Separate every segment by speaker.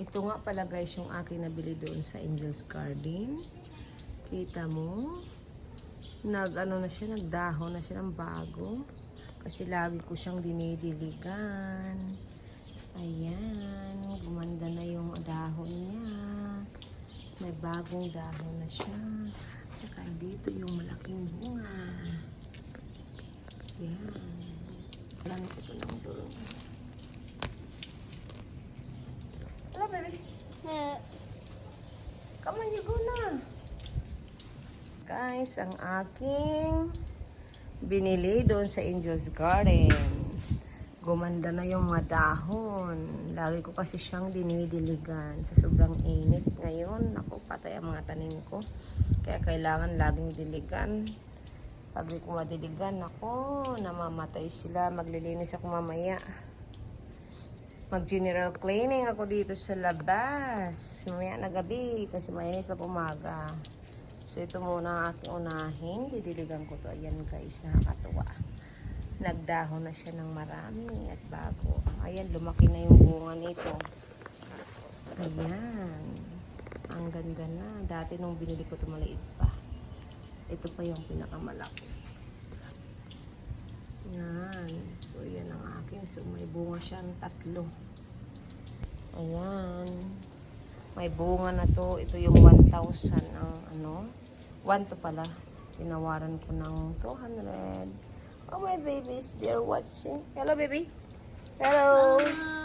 Speaker 1: Ito nga pala guys yung aking nabili doon sa Angel's Garden. Kita mo? Nag ano na siya, nagdahon na siya ng bago. Kasi lagi ko siyang dinidiligan. Ayan, gumanda na yung dahon niya. May bagong dahon na siya. Tsaka dito yung malaking bunga. Ayan. Alam ko ito ng tulong. Hello, baby. Come on, you go na. Guys, ang aking binili doon sa Angel's Garden. Gumanda na yung mga dahon. Lagi ko kasi siyang dinidiligan sa sobrang init. Ngayon, ako patay ang mga tanim ko. Kaya kailangan laging diligan. Pag di ko madiligan, ako, namamatay sila. Maglilinis ako mamaya. Mag-general cleaning ako dito sa labas. Mamaya na gabi kasi mainit pa umaga. So ito muna ang aking unahin. Didiligan ko to. Ayan guys, nakakatuwa. Nagdahon na siya ng marami at bago. Ayan, lumaki na yung bunga nito. Ayan. Ang ganda na. Dati nung binili ko ito maliit pa. Ito pa yung pinakamalaki. Yan. So, yan ang akin. So, may bunga siyang tatlo. Ayan. May bunga na to. Ito yung 1,000 ang ano. 1 to pala. Tinawaran ko ng 200. Oh, my babies. They're watching. Hello, baby. Hello.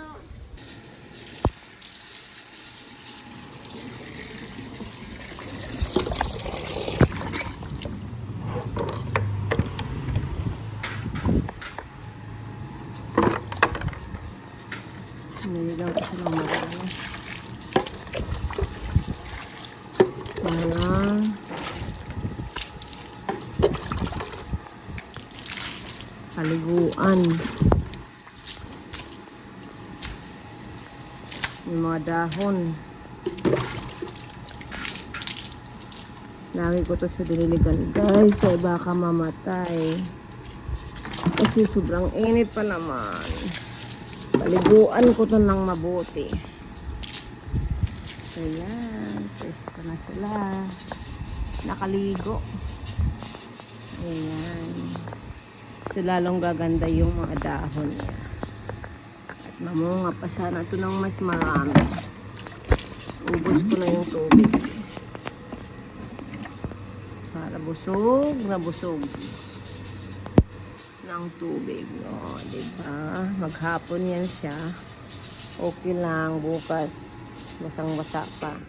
Speaker 1: Nililang ko siya ng marami. Para paliguan. Yung mga dahon. Lagi ko to sa diniligan guys, kaya baka mamatay. Kasi sobrang init pa naman. Paliguan ko to ng mabuti. So yan, presko na sila. Nakaligo. Ayan. So lalong gaganda yung mga dahon niya. At mamunga pa sana ito ng mas marami. Ubus ko na yung tubig. Para busog na busog ng tubig. O, diba? Maghapon yan siya. Okay lang. Bukas, basang-basa pa.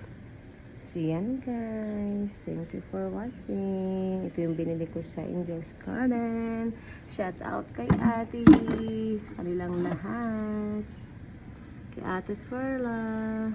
Speaker 1: So, yan guys. Thank you for watching. Ito yung binili ko sa Angel's Garden. Shout out kay ate sa kanilang lahat. Kay ate Ferla.